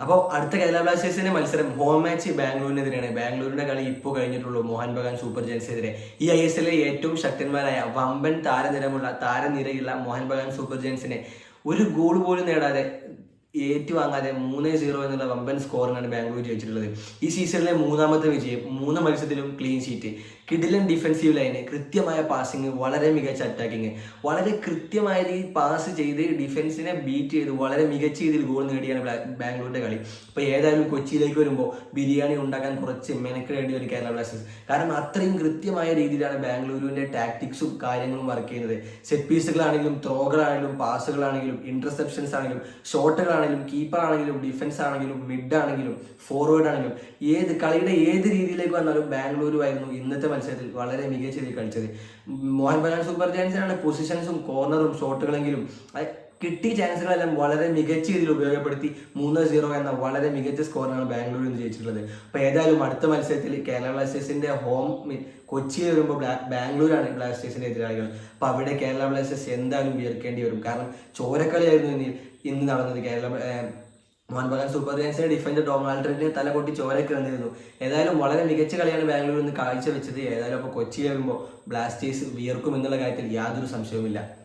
അപ്പോൾ അടുത്ത കേരള ബ്ലാസ്റ്റേഴ്സിന്റെ മത്സരം ഹോം മാച്ച് ബാംഗ്ലൂരിനെതിരെയാണ്. ബാംഗ്ലൂരിന്റെ കളി ഇപ്പോൾ കഴിഞ്ഞിട്ടുള്ളൂ. മോഹൻ ബഗാൻ സൂപ്പർ ജയൻസിനെതിരെ. ഈ ഐ എസ് എല്ലിലെ ഏറ്റവും ശക്തന്മാരായ വമ്പൻ താരനിരമുള്ള താരനിരയുള്ള മോഹൻ ബഗാൻ സൂപ്പർ ജയൻസിനെ ഒരു ഗോൾ പോലും നേടാതെ ഏറ്റുവാങ്ങാതെ മൂന്ന് സീറോ എന്നുള്ള വമ്പൻ സ്കോറിനാണ് ബാംഗ്ലൂർ ജയിച്ചിട്ടുള്ളത്. ഈ സീസണിലെ മൂന്നാമത്തെ വിജയം മൂന്ന് മത്സരത്തിലും ക്ലീൻ ഷീറ്റ് കിഡിലൻ ഡിഫൻസീവ് ലൈന് കൃത്യമായ പാസിങ് വളരെ മികച്ച അറ്റാക്കിങ് വളരെ കൃത്യമായ രീതിയിൽ പാസ് ചെയ്ത് ഡിഫൻസിനെ ബീറ്റ് ചെയ്ത് വളരെ മികച്ച രീതിയിൽ ഗോൾ നേടിയാണ് ബാംഗ്ലൂരിന്റെ കളി. അപ്പോൾ ഏതായാലും കൊച്ചിയിലേക്ക് വരുമ്പോൾ ബിരിയാണി ഉണ്ടാക്കാൻ കുറച്ച് മെനക്കെടേണ്ടി ഒരു കേരള ബ്ലാസ്റ്റേഴ്സ്. കാരണം അത്രയും കൃത്യമായ രീതിയിലാണ് ബാംഗ്ലൂരിന്റെ ടാക്ടിക്സും കാര്യങ്ങളും വർക്ക് ചെയ്യുന്നത്. സെറ്റ് പീസുകളാണെങ്കിലും ത്രോകളാണെങ്കിലും പാസുകളാണെങ്കിലും ഇന്റർസെപ്ഷൻസ് ആണെങ്കിലും ഷോട്ടുകളാണെങ്കിലും കീപ്പർ ആണെങ്കിലും ഡിഫൻസ് ആണെങ്കിലും മിഡ് ആണെങ്കിലും ഫോർവേഡ് ആണെങ്കിലും ഏത് കളിയുടെ ഏത് രീതിയിലേക്ക് വന്നാലും ബാംഗ്ലൂരുമായിരുന്നു ഇന്നത്തെ മത്സരത്തിൽ വളരെ മികച്ച രീതിയിൽ കളിച്ചത്. മോഹൻ ബഗാൻ സൂപ്പർ ജയൻസിനാണ് പൊസിഷൻസും കോർണറും ഷോട്ടുകളെങ്കിലും കിട്ടിയ ചാൻസുകളെല്ലാം വളരെ മികച്ച രീതിയിൽ ഉപയോഗപ്പെടുത്തി മൂന്ന് സീറോ എന്ന വളരെ മികച്ച സ്കോറിനാണ് ബാംഗ്ലൂരിൽ നിന്ന് ജയിച്ചിട്ടുള്ളത്. അപ്പോൾ ഏതായാലും അടുത്ത മത്സരത്തിൽ കേരള ബ്ലാസ്റ്റേഴ്സിന്റെ ഹോം കൊച്ചിയിൽ വരുമ്പോൾ ബാംഗ്ലൂരാണ് ബ്ലാസ്റ്റേഴ്സിന്റെ എതിരാളികൾ. അപ്പോൾ അവിടെ കേരള ബ്ലാസ്റ്റേഴ്സ് എന്തായാലും ഉയർക്കേണ്ടി വരും. കാരണം ചോരക്കളിയായിരുന്നു ഇന്ന് ഇന്ന് നടന്നത് കേരള മോഹൻ ബഗാൻ സൂപ്പർ ജയൻസിന്റെ ഡിഫൻഡർ ഡൊണാൾഡിന്റെ തല കൊട്ടി ചോര വന്നിരുന്നു. ഏതായാലും വളരെ മികച്ച കളിയാണ് ബാംഗ്ലൂരിൽ നിന്ന് കാഴ്ചവെച്ചത്. ഏതായാലും അപ്പോൾ കൊച്ചി വരുമ്പോൾ ബ്ലാസ്റ്റേഴ്സ് വിയർക്കും എന്നുള്ള കാര്യത്തിൽ യാതൊരു സംശയവുമില്ല.